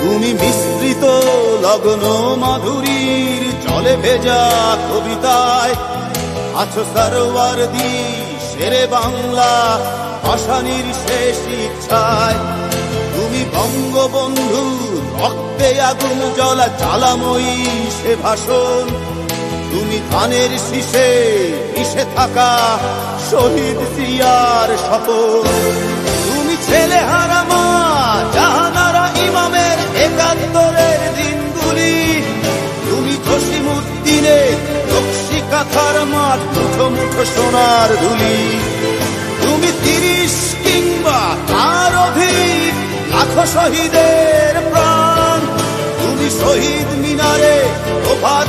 তুমি মিশ্রিত লগ্ন মাধুরীর চলে ভেজা কবিতায় আছো সরোয়ার দি শেরে বাংলা ভাসানির শেষ ইচ্ছায়। তুমি বঙ্গবন্ধু রক্তে আগুন জ্বলা জ্বালাময়ী সে ভাষণ। তুমি ধানের শীষে মিশে থাকা শহীদ সিয়ার শপথ। তুমি ছেলে হারা মা, জাহানারা ইমামের একাত্তরের দিনগুলি। তুমি জসিমুদ্দিনের নকশি কাথার মাঠ, মুঠো মুঠো সোনার ধুলি। তুমি তিরিশ কিংবা তার অধিক লাখো শহীদের প্রাণ। তুমি শহীদ মিনারে প্রভাত